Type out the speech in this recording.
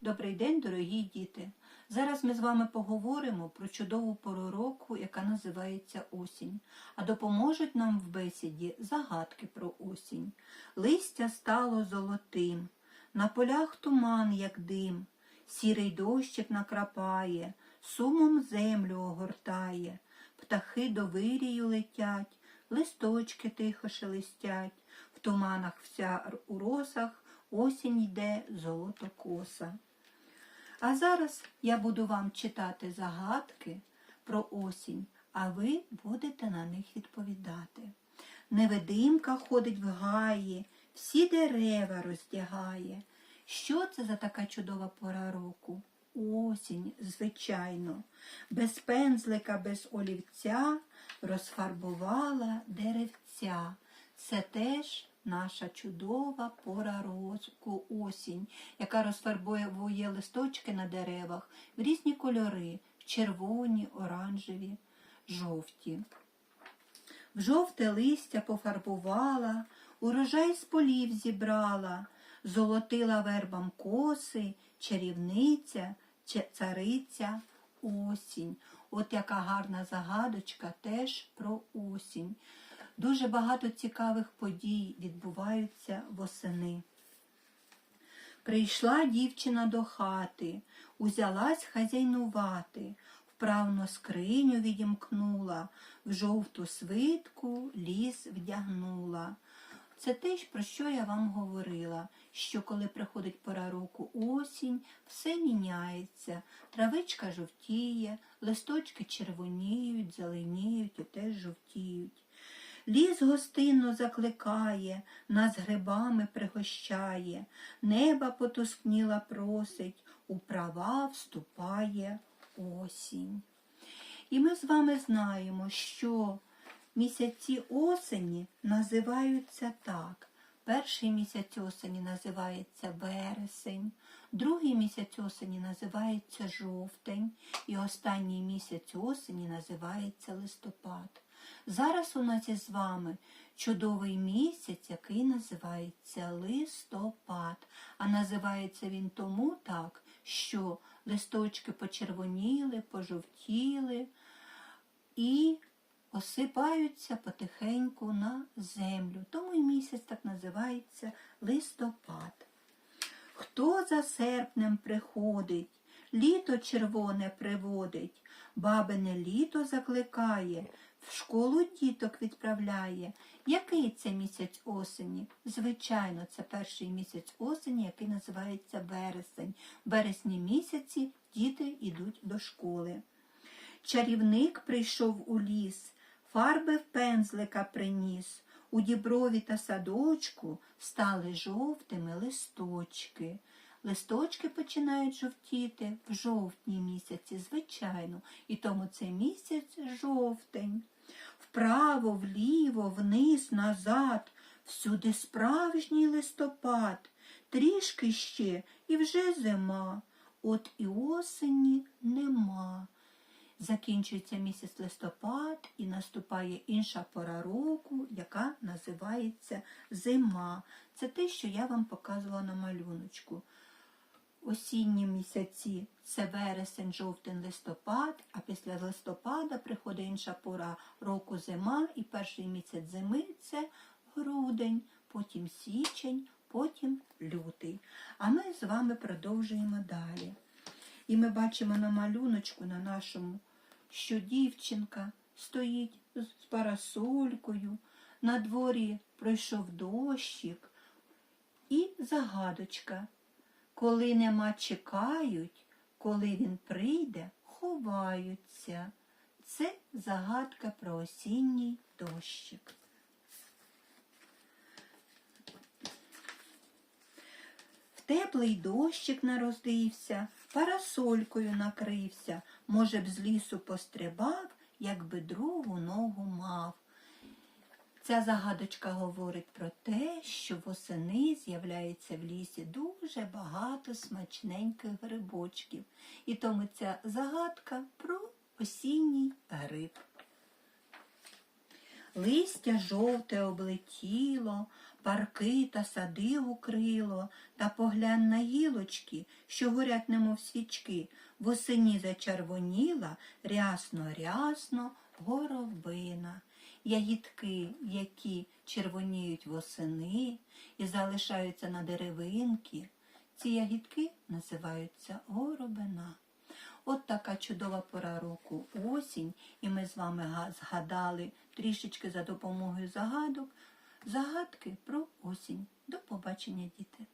Добрий день, дорогі діти! Зараз ми з вами поговоримо про чудову пору року, яка називається осінь. А допоможуть нам в бесіді загадки про осінь. Листя стало золотим, на полях туман, як дим, сірий дощик накрапає, сумом землю огортає, птахи до вирію летять, листочки тихо шелестять, в туманах вся у росах осінь йде золотокоса. А зараз я буду вам читати загадки про осінь, а ви будете на них відповідати. Невидимка ходить в гаї, всі дерева роздягає. Що це за така чудова пора року? Осінь, звичайно, без пензлика, без олівця розфарбувала деревця. Це теж наша чудова пора року осінь, яка розфарбовує листочки на деревах в різні кольори червоні, оранжеві, жовті. В жовте листя пофарбувала, урожай з полів зібрала, золотила вербам коси, чарівниця, цариця осінь. От яка гарна загадочка теж про осінь. Дуже багато цікавих подій відбуваються восени. Прийшла дівчина до хати, узялась хазяйнувати, вправно скриню відімкнула, в жовту свитку ліс вдягнула. Це те, про що я вам говорила, що коли приходить пора року осінь, все міняється, травичка жовтіє, листочки червоніють, зеленіють і теж жовтіють. Ліс гостинно закликає, нас грибами пригощає, неба потускніла просить, у права вступає осінь. І ми з вами знаємо, що місяці осені називаються так. Перший місяць осені називається вересень, другий місяць осені називається жовтень, і останній місяць осені називається листопад. Зараз у нас із вами чудовий місяць, який називається листопад. А називається він тому так, що листочки почервоніли, пожовтіли і осипаються потихеньку на землю. Тому і місяць так називається листопад. Хто за серпнем приходить, літо червоне приводить, бабине літо закликає, в школу діток відправляє. Який це місяць осені? Звичайно, це перший місяць осені, який називається вересень. В березні місяці діти йдуть до школи. Чарівник прийшов у ліс, фарби в пензлика приніс. У діброві та садочку стали жовтими листочки. Листочки починають жовтіти в жовтні місяці, звичайно, і тому це місяць жовтень. Вправо, вліво, вниз, назад, всюди справжній листопад, трішки ще і вже зима, от і осені нема. Закінчується місяць листопад і наступає інша пора року, яка називається зима. Це те, що я вам показувала на малюночку. Осінні місяці це вересень, жовтень, листопад, а після листопада приходить інша пора року зима, і перший місяць зими це грудень, потім січень, потім лютий. А ми з вами продовжуємо далі. І ми бачимо на малюночку на нашому, що дівчинка стоїть з парасолькою, на дворі пройшов дощик і загадочка. Коли нема чекають, коли він прийде, ховаються. Це загадка про осінній дощик. В теплий дощик народився, парасолькою накрився, може б з лісу пострибав, якби другу ногу мав. Ця загадочка говорить про те, що восени з'являється в лісі дуже багато смачненьких грибочків. І тому ця загадка про осінній гриб. Листя жовте облетіло, парки та сади укрило, та поглянь на гілочки, що горять, немов свічки. Восені зачервоніла, рясно, рясно, горобина. Ягідки, які червоніють восени і залишаються на деревинки. Ці ягідки називаються горобина. От така чудова пора року осінь, і ми з вами згадали трішечки за допомогою загадок загадки про осінь. До побачення, діти!